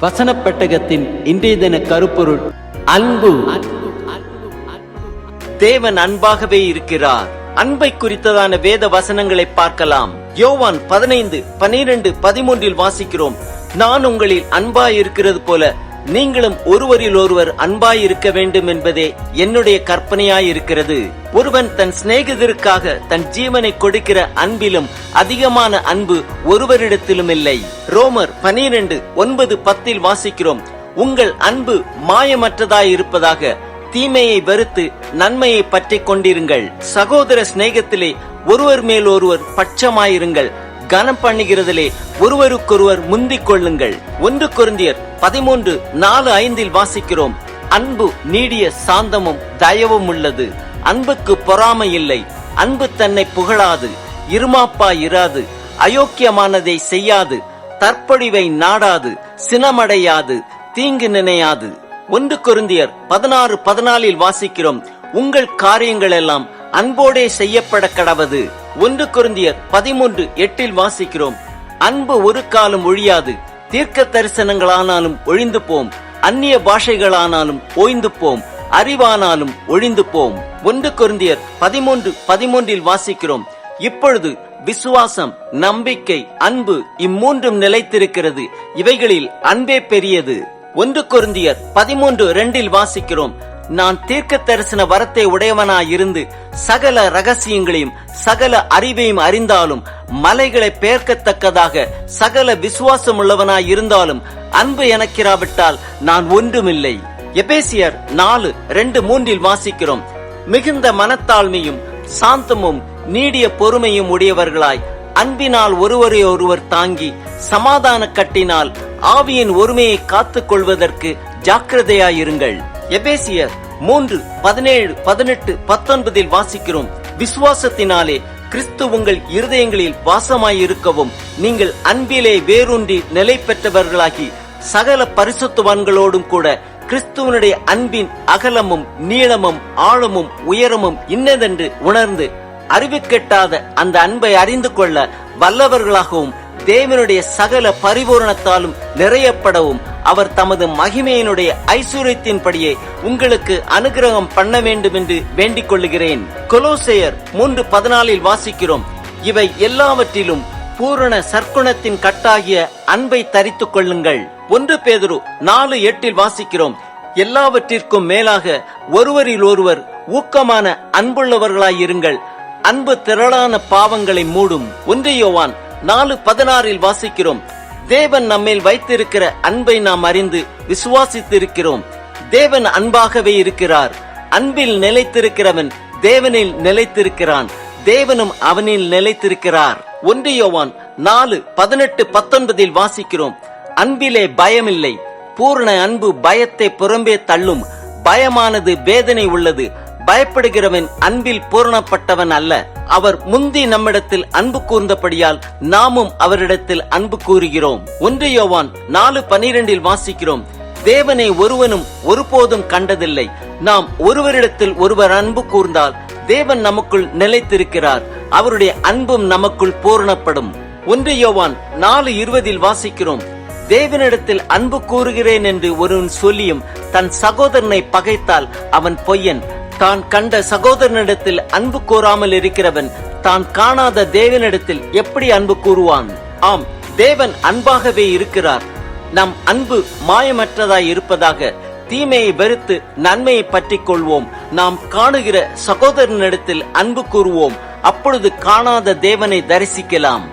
வசன பெட்டகத்தின் இன்றைய தின கருப்பொருள் அன்பு. தேவன் அன்பாகவே இருக்கிறார். அன்பை குறித்ததான வேத வசனங்களை பார்க்கலாம். யோவான் பதினைந்து பனிரெண்டு பதிமூன்றில் வாசிக்கிறோம். நான் உங்களில் அன்பா இருக்கிறது போல நீங்களும் ஒருவரில் ஒருவர் அன்பாயிருக்க வேண்டும் என்பதே என்னுடைய கற்பனையாயிருக்கிறது. ஒருவன் தன் சிநேகிதருக்காக தன் ஜீவனை கொடுக்கிற அன்பிலும் அதிகமான அன்பு ஒருவரிடத்திலும் இல்லை ரோமர் பனிரெண்டு ஒன்பது பத்தில் வாசிக்கிறோம். உங்கள் அன்பு மாயமற்றதாயிருப்பதாக தீமையை வெறுத்து நன்மையை பற்றி கொண்டிருங்கள். சகோதர சிநேகத்திலே ஒருவர் மேல் ஒருவர் பட்சமாயிருங்கள். கனம் பண்ணுகிறதிலே ஒருவருக்கொருவர் முந்திக் கொள்ளுங்கள் ஒன்று கொருந்தியர் பதிமூன்று நாலு ஐந்தில் வாசிக்கிறோம். அன்பு நீடிய சாந்தமும் தயவும் உள்ளது. அன்புக்கு பொறாமை இல்லை. அன்பு தன்னை புகழாது. இருமாப்பா இராது. அயோக்கியமானதை செய்யாது. தற்பொழிவை நாடாது. சினமடையாது. தீங்கு நினையாது. ஒன்று கொருந்தியர் பதினாறு பதினாலில் வாசிக்கிறோம். உங்கள் காரியங்கள் எல்லாம் அன்போடே செய்யப்பட கடவது. ஒன்று குருந்தியர் பதிமூன்று எட்டில் வாசிக்கிறோம். அன்பு ஒரு காலம் ஒழியாது தீர்க்க தரிசனங்களானாலும் ஒழிந்து போம் அந்நிய பாஷைகளானாலும் ஓய்ந்து போம் அறிவானாலும் ஒழிந்து போம் ஒன்று குருந்தியர் பதிமூன்று பதிமூன்றில் வாசிக்கிறோம். இப்பொழுது விசுவாசம் நம்பிக்கை அன்பு இம்மூன்றும் நிலைத்திருக்கிறது. இவைகளில் அன்பே பெரியது. ஒன்று குருந்தியர் பதிமூன்று ரெண்டில் வாசிக்கிறோம். நான் தீர்க்க தரிசன வரத்தை உடையவனாயிருந்து சகல ரகசியங்களையும் சகல அறிவையும் அறிந்தாலும் மலைகளை பெயர்க்கத்தக்கதாக சகல விசுவாசம் உள்ளவனாயிருந்தாலும் அன்பு எனக்கிறாவிட்டால் நான் ஒன்றுமில்லை. எபேசியர் நாலு ரெண்டு மூன்றில் வாசிக்கிறோம். மிகுந்த மனத்தாழ்மையும் சாந்தமும் நீடிய பொறுமையும் உடையவர்களாய் அன்பினால் ஒருவரை ஒருவர் தாங்கி சமாதான கட்டினால் ஆவியின் ஒருமையை காத்துக் கொள்வதற்கு ஜாக்கிரதையாயிருங்கள். எபேசியர் மூன்று பதினேழு பதினெட்டு பத்தொன்பதில் வாசிக்கிறோம். விசுவாசத்தினாலே கிறிஸ்து உங்கள் இருதயங்களில் வாசமாயிருக்கவும் நீங்கள் அன்பிலே வேரூன்றி நிலை பெற்றவர்களாகி சகல பரிசுத்துவான்களோடும் கூட கிறிஸ்துவனுடைய அன்பின் அகலமும் நீளமும் ஆழமும் உயரமும் இன்னதென்று உணர்ந்து அறிவு கெட்டாத அந்த அன்பை அறிந்து கொள்ள வல்லவர்களாகவும் தேவனுடைய சகல பரிபூரணத்தாலும் நிறையப்படவும் அவர் தமது மகிமையினுடைய ஐஸ்வர்யத்தின்படியே உங்களுக்கு அனுகிரகம் பண்ண வேண்டும் என்று வேண்டிக் கொள்ளுகிறேன். கொலோசையர் மூன்று பதினாலில் வாசிக்கிறோம். இவை எல்லாவற்றிலும் பூரண சர்க்குணத்தின் கட்டாகிய அன்பை தரித்துக் கொள்ளுங்கள். ஒன்று பேதுரு நாலு எட்டில் வாசிக்கிறோம். எல்லாவற்றிற்கும் மேலாக ஒருவரில் ஒருவர் ஊக்கமான அன்புள்ளவர்களாயிருங்கள். அன்பு திரளான பாவங்களை மூடும். ஒன்று யோவான் நாலு பதினாறில் வாசிக்கிறோம். தேவன் நம்மேல் வைத்திருக்கிற அன்பை நாம் அறிந்து விசுவாசித்திருக்கிறோம். தேவன் அன்பாகவே இருக்கிறார். அன்பில் நிலைத்திருக்கிறவன் தேவனில் நிலைத்திருக்கிறான். தேவனும் அவனில் நிலைத்திருக்கிறார். ஒன்று யோவான் நாலு பதினெட்டு பத்தொன்பதில் வாசிக்கிறோம். அன்பிலே பயமில்லை. பூரண அன்பு பயத்தை புறம்பே தள்ளும். பயமானது வேதனை உள்ளது. பயப்படுகிறவன் அன்பில் பூரணப்பட்டவன் அல்ல. அவர் முந்தி நம்மிடத்தில் அன்பு கூர்ந்தபடியால் நாமும் அவரிடத்தில் அன்பு கூறுகிறோம். ஒன்று யோவான் நாலு பனிரெண்டில் வாசிக்கிறோம். தேவனை ஒருவனும் ஒருபோதும் கண்டதில்லை. நாம் ஒருவரிடத்தில் ஒருவர் அன்பு கூர்ந்தால் தேவன் நமக்குள் நிலைத்திருக்கிறார். அவருடைய அன்பும் நமக்குள் பூரணப்படும். ஒன்று யோவான் நாலு இருபதில் வாசிக்கிறோம். தேவனிடத்தில் அன்பு கூறுகிறேன் என்று ஒருவன் சொல்லியும் தன் சகோதரனை பகைத்தால் அவன் பொய்யன். தான் கண்ட சகோதரனிடத்தில் அன்பு கூறாமல் இருக்கிறவன் தான் காணாத தேவனிடத்தில் எப்படி அன்பு கூறுவான்? ஆம் தேவன் அன்பாகவே இருக்கிறார். நம் அன்பு மாயமற்றதாய் இருப்பதாக தீமையை வெறுத்து நன்மையை பற்றிக் கொள்வோம். நாம் காணுகிற சகோதரனிடத்தில் அன்பு கூறுவோம். அப்பொழுது காணாத தேவனை தரிசிக்கலாம்.